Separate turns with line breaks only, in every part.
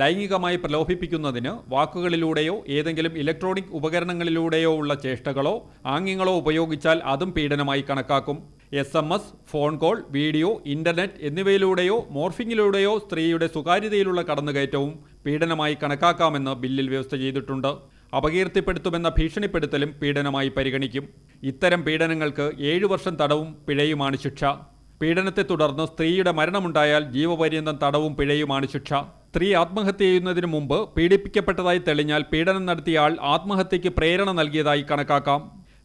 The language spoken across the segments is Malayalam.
ലൈംഗികമായി പ്രലോഭിപ്പിക്കുന്നതിന് വാക്കുകളിലൂടെയോ ഏതെങ്കിലും ഇലക്ട്രോണിക് ഉപകരണങ്ങളിലൂടെയോ ഉള്ള ചേഷ്ടകളോ ആംഗ്യങ്ങളോ ഉപയോഗിച്ചാൽ അതും പീഡനമായി കണക്കാക്കും. S M S phone call video internet എന്നിവയിലൂടെയോ മോർഫിങ്ങിലൂടെയോ സ്ത്രീയുടെ സ്വകാര്യതയിലുള്ള കടന്നുകയറ്റവും പീഡനമായി കണക്കാക്കാമെന്ന് ബില്ലിൽ വ്യവസ്ഥ ചെയ്തിട്ടുണ്ട്. അപകീർത്തിപ്പെടുത്തുമെന്ന ഭീഷണിപ്പെടുത്തലും പീഡനമായി പരിഗണിക്കും. ഇത്തരം പീഡനങ്ങൾക്ക് ഏഴു വർഷം തടവും പിഴയുമാണ് ശിക്ഷ. പീഡനത്തെ തുടർന്ന് സ്ത്രീയുടെ മരണമുണ്ടായാൽ ജീവപര്യന്തം തടവും പിഴയുമാണ് ശിക്ഷ. സ്ത്രീ ആത്മഹത്യ ചെയ്യുന്നതിന് മുമ്പ് പീഡിപ്പിക്കപ്പെട്ടതായി തെളിഞ്ഞാൽ പീഡനം നടത്തിയയാൾ ആത്മഹത്യയ്ക്ക് പ്രേരണ നൽകിയതായി കണക്കാക്കാം.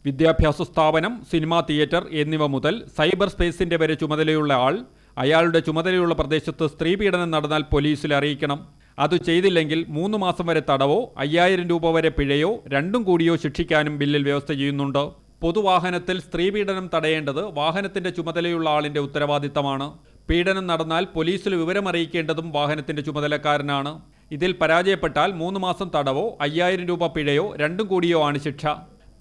വിദ്യാഭ്യാസ സ്ഥാപനം സിനിമാ തിയേറ്റർ എന്നിവ മുതൽ സൈബർ സ്പേസിന്റെ വരെ ചുമതലയുള്ള ആൾ അയാളുടെ ചുമതലയുള്ള പ്രദേശത്ത് സ്ത്രീ പീഡനം നടന്നാൽ പോലീസിൽ അറിയിക്കണം. അത് ചെയ്തില്ലെങ്കിൽ മൂന്ന് മാസം വരെ തടവോ അയ്യായിരം രൂപ വരെ പിഴയോ രണ്ടും കൂടിയോ ശിക്ഷിക്കാനും ബില്ലിൽ വ്യവസ്ഥ ചെയ്യുന്നുണ്ട്. പൊതുവാഹനത്തിൽ സ്ത്രീ പീഡനം തടയേണ്ടത് വാഹനത്തിന്റെ ചുമതലയുള്ള ആളിന്റെ ഉത്തരവാദിത്തമാണ്. പീഡനം നടന്നാൽ പോലീസിൽ വിവരമറിയിക്കേണ്ടതും വാഹനത്തിന്റെ ചുമതലക്കാരനാണ്. ഇതിൽ പരാജയപ്പെട്ടാൽ മൂന്ന് മാസം തടവോ അയ്യായിരം രൂപ പിഴയോ രണ്ടും കൂടിയോ ആണ് ശിക്ഷ.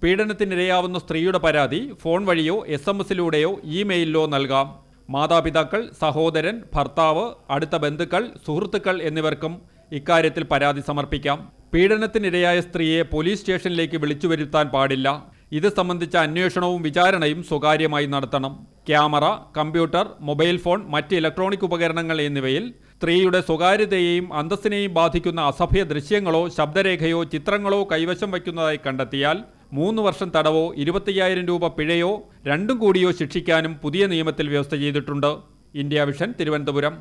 പീഡനത്തിനിരയാവുന്ന സ്ത്രീയുടെ പരാതി ഫോൺ വഴിയോ എസ് എം എസിലൂടെയോ ഇമെയിലിലോ നൽകാം. മാതാപിതാക്കൾ സഹോദരൻ ഭർത്താവ് അടുത്ത ബന്ധുക്കൾ സുഹൃത്തുക്കൾ എന്നിവർക്കും ഇക്കാര്യത്തിൽ പരാതി സമർപ്പിക്കാം. പീഡനത്തിനിരയായ സ്ത്രീയെ പോലീസ് സ്റ്റേഷനിലേക്ക് വിളിച്ചു വരുത്താൻ പാടില്ല. ഇത് സംബന്ധിച്ച അന്വേഷണവും വിചാരണയും സ്വകാര്യമായി നടത്തണം. ക്യാമറ കമ്പ്യൂട്ടർ മൊബൈൽ ഫോൺ മറ്റ് ഇലക്ട്രോണിക് ഉപകരണങ്ങൾ എന്നിവയിൽ സ്ത്രീയുടെ സ്വകാര്യതയെയും അന്തസ്സിനെയും ബാധിക്കുന്ന അസഭ്യ ദൃശ്യങ്ങളോ ശബ്ദരേഖയോ ചിത്രങ്ങളോ കൈവശം വയ്ക്കുന്നതായി കണ്ടെത്തിയാൽ മൂന്ന് വർഷം തടവോ ഇരുപത്തയ്യായിരം രൂപ പിഴയോ രണ്ടും കൂടിയോ ശിക്ഷിക്കാനും പുതിയ നിയമത്തിൽ വ്യവസ്ഥ ചെയ്തിട്ടുണ്ട്. ഇന്ത്യ വിഷൻ തിരുവനന്തപുരം.